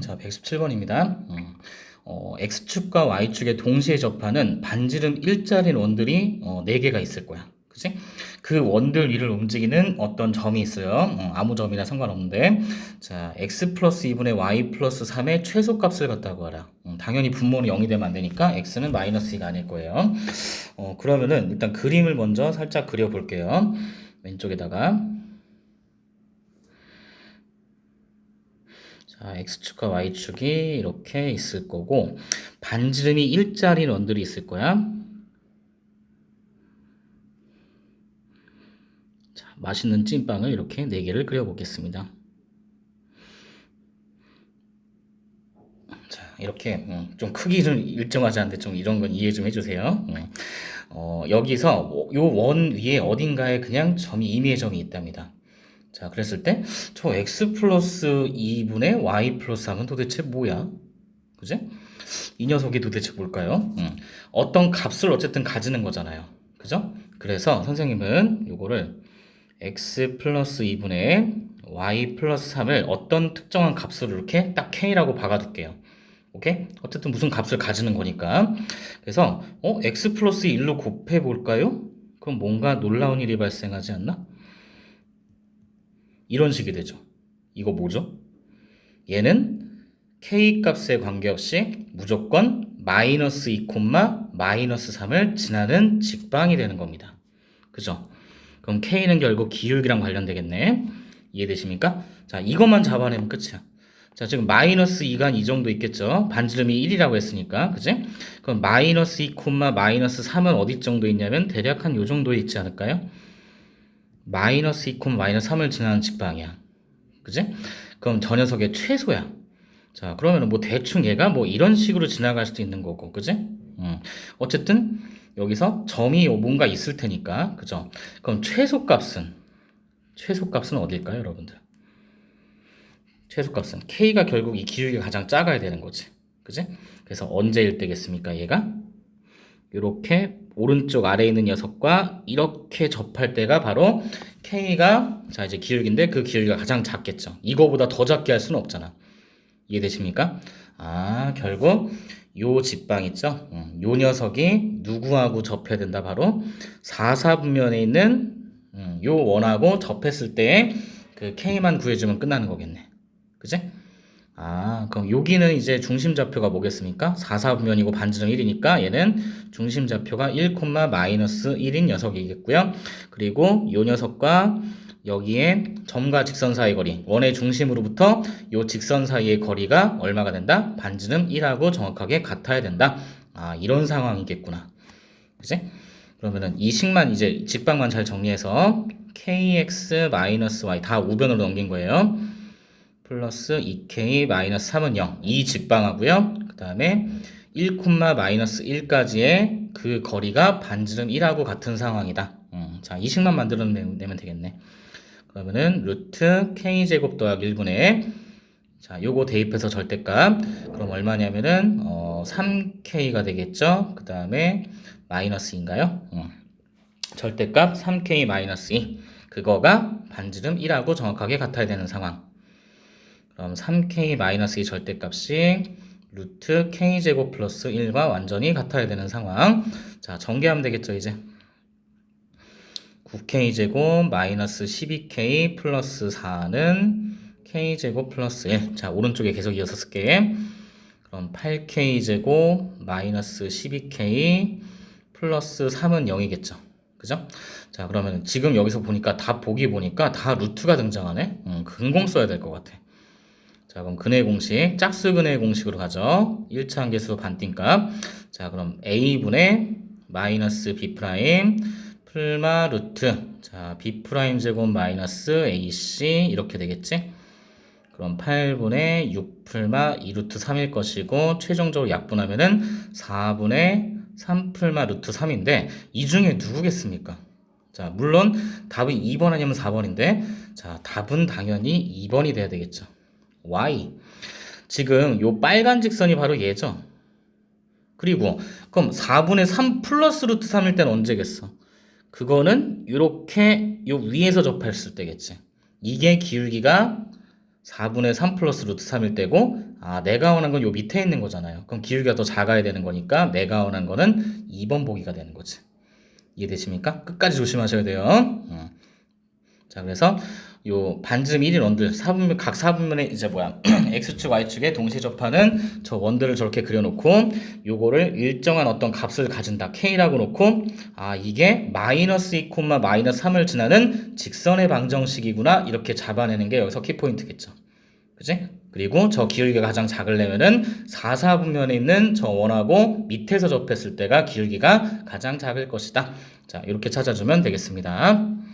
자, 117번입니다. 어, X축과 Y축의 동시에 접하는 반지름 일자리인 원들이 어, 4개가 있을 거야. 그치? 그 원들 위를 움직이는 어떤 점이 있어요. 어, 아무 점이나 상관없는데. 자, X 플러스 2분의 Y 플러스 3의 최소값을 갖다 구하라. 음, 당연히 분모는 0이 되면 안 되니까 X는 마이너스 2가 아닐 거예요. 어, 그러면은 일단 그림을 먼저 살짝 그려볼게요. 왼쪽에다가. 자, X축과 Y축이 이렇게 있을 거고, 반지름이 일자리인 원들이 있을 거야. 자, 맛있는 찐빵을 이렇게 4개를 그려보겠습니다. 자, 이렇게 음, 좀 크기는 일정하지 않은데 좀 이런 건 이해 좀 해주세요. 음, 어, 여기서 요 원 위에 어딘가에 그냥 점이 임의의 점이 있답니다. 자, 그랬을 때 저 x 플러스 2분의 y 플러스 3은 도대체 뭐야? 그지? 이 녀석이 도대체 뭘까요? 음, 어떤 값을 어쨌든 가지는 거잖아요. 그죠? 그래서 선생님은 요거를 x 플러스 2분의 y 플러스 3을 어떤 특정한 값으로 이렇게 딱 k라고 박아둘게요. 오케이? 어쨌든 무슨 값을 가지는 거니까. 그래서 어 x 플러스 1로 곱해 볼까요? 그럼 뭔가 놀라운 일이 발생하지 않나? 이런 식이 되죠. 이거 뭐죠? 얘는 k 값에 관계없이 무조건 마이너스 2, 마이너스 3을 지나는 직방이 되는 겁니다. 그죠? 그럼 k는 결국 기울기랑 관련되겠네. 이해되십니까? 자, 이것만 잡아내면 끝이야. 자, 지금 마이너스 2가 이 정도 있겠죠? 반지름이 1이라고 했으니까, 그지? 그럼 마이너스 2, 마이너스 3은 어디 정도 있냐면 대략 한 요 정도에 있지 않을까요? 마이너스 2, 마이너스 3을 지나는 직방이야. 그지? 그럼 저 녀석의 최소야. 자, 그러면 뭐 대충 얘가 뭐 이런 식으로 지나갈 수도 있는 거고, 그지? 음. 어쨌든 여기서 점이 뭔가 있을 테니까, 그죠? 그럼 최소값은 최소값은 어딜까요, 여러분들? 최소값은 k가 결국 이 기울기가 가장 작아야 되는 거지, 그지? 그래서 언제일 때겠습니까, 얘가? 이렇게 오른쪽 아래에 있는 녀석과 이렇게 접할 때가 바로 k가 자 이제 기울기인데 그 기울기가 가장 작겠죠. 이거보다 더 작게 할 수는 없잖아. 이해되십니까? 아 결국 요 직방 있죠. 음, 요 녀석이 누구하고 접해야 된다 바로 4사분면에 있는 음, 요 원하고 접했을 때 그 k만 구해주면 끝나는 거겠네. 그지? 아, 그럼 여기는 이제 중심 좌표가 뭐겠습니까? 4사분면이고 반지름 1이니까 얘는 중심 좌표가 1, 마이너스 1인 녀석이겠고요. 그리고 요 녀석과 여기에 점과 직선 사이 거리, 원의 중심으로부터 요 직선 사이의 거리가 얼마가 된다? 반지름 1하고 정확하게 같아야 된다. 아, 이런 상황이겠구나. 그지? 그러면은 이 식만 이제 직방만 잘 정리해서 kx-y 다 우변으로 넘긴 거예요. 플러스 2k 마이너스 3은 0. 이 직방하고요. 그 다음에 1, 마이너스 1까지의 그 거리가 반지름 1하고 같은 상황이다. 음, 자, 이 식만 만들어내면 되겠네. 그러면은 루트 k제곱 더하기 1분의 자, 요거 대입해서 절대값. 그럼 얼마냐면은 어, 3k가 되겠죠. 그 다음에 마이너스인가요? 음. 절대값 3k 마이너스 2. 그거가 반지름 1하고 정확하게 같아야 되는 상황. 그럼 3k-2 절대값이 루트 k제곱 플러스 1과 완전히 같아야 되는 상황. 자, 전개하면 되겠죠, 이제. 9k제곱 마이너스 12k 플러스 4는 k제곱 플러스 1. 자, 오른쪽에 계속 이어서 쓸게. 그럼 8k제곱 마이너스 12k 플러스 3은 0이겠죠. 그죠? 자, 그러면 지금 여기서 보니까 다 보기 보니까 다 루트가 등장하네. 음, 근공 써야 될 것 같아. 자, 그럼 근의 공식, 짝수 근의 공식으로 가죠. 1차 한계수 반띵값. 자, 그럼 a분의 마이너스 b 프라임 풀마 루트. 자, b 프라임 제곱 마이너스 ac 이렇게 되겠지? 그럼 8분의 6 풀마 2 루트 3일 것이고 최종적으로 약분하면은 4분의 3 풀마 루트 3인데 이 중에 누구겠습니까? 자, 물론 답은 2번 아니면 4번인데 자, 답은 당연히 2번이 돼야 되겠죠. Y. 지금 요 빨간 직선이 바로 얘죠. 그리고 그럼 4분의 3 플러스 루트 3일 때는 언제겠어? 그거는 이렇게 요 위에서 접했을 때겠지. 이게 기울기가 4분의 3 플러스 루트 3일 때고 아 내가 원한 건 요 밑에 있는 거잖아요. 그럼 기울기가 더 작아야 되는 거니까 내가 원한 거는 2번 보기가 되는 거지. 이해되십니까? 끝까지 조심하셔야 돼요. 음. 자 그래서 요 반지름 1인 원들 4분면 각 4분면에 이제 뭐야 x축 y축에 동시에 접하는 저 원들을 저렇게 그려놓고 요거를 일정한 어떤 값을 가진다 k라고 놓고 아 이게 마이너스 2 콤마 마이너스 3을 지나는 직선의 방정식이구나 이렇게 잡아내는 게 여기서 키포인트겠죠 그지? 그리고 저 기울기가 가장 작으려면은 4, 4분면에 있는 저 원하고 밑에서 접했을 때가 기울기가 가장 작을 것이다 자 이렇게 찾아주면 되겠습니다